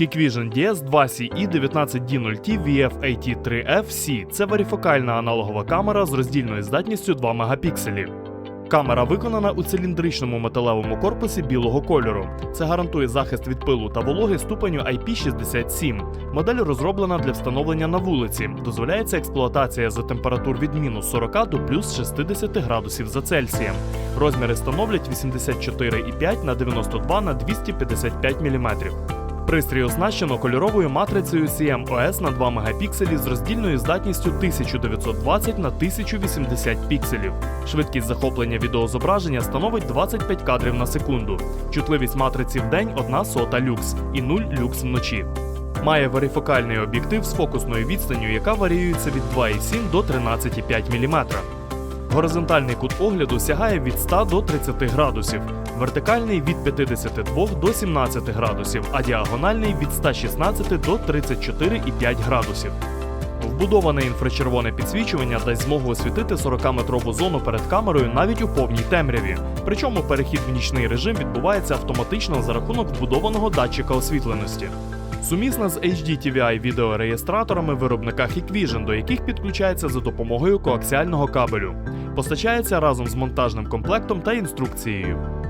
Hikvision DS 2 CE 19D0T VF-AT3F-C – це варіфокальна аналогова камера з роздільною здатністю 2 мегапікселі. Камера виконана у циліндричному металевому корпусі білого кольору. Це гарантує захист від пилу та вологи ступеню IP67. Модель розроблена для встановлення на вулиці. Дозволяється експлуатація за температур від мінус 40 до плюс 60 градусів за Цельсієм. Розміри становлять 84,5 на 92 на 255 мм. Пристрій оснащено кольоровою матрицею CMOS на 2 мегапікселі з роздільною здатністю 1920 на 1080 пікселів. Швидкість захоплення відеозображення становить 25 кадрів на секунду. Чутливість матриці в день 1 сота люкс і 0 люкс вночі. Має варіфокальний об'єктив з фокусною відстанню, яка варіюється від 2,7 до 13,5 мм. Горизонтальний кут огляду сягає від 100 до 30 градусів, вертикальний від 52 до 17 градусів, а діагональний від 116 до 34,5 градусів. Вбудоване інфрачервоне підсвічування дасть змогу освітити 40-метрову зону перед камерою навіть у повній темряві. Причому перехід в нічний режим відбувається автоматично за рахунок вбудованого датчика освітленості. Сумісна з HD відеореєстраторами виробника Hikvision, до яких підключається за допомогою коаксіального кабелю. Постачається разом з монтажним комплектом та інструкцією.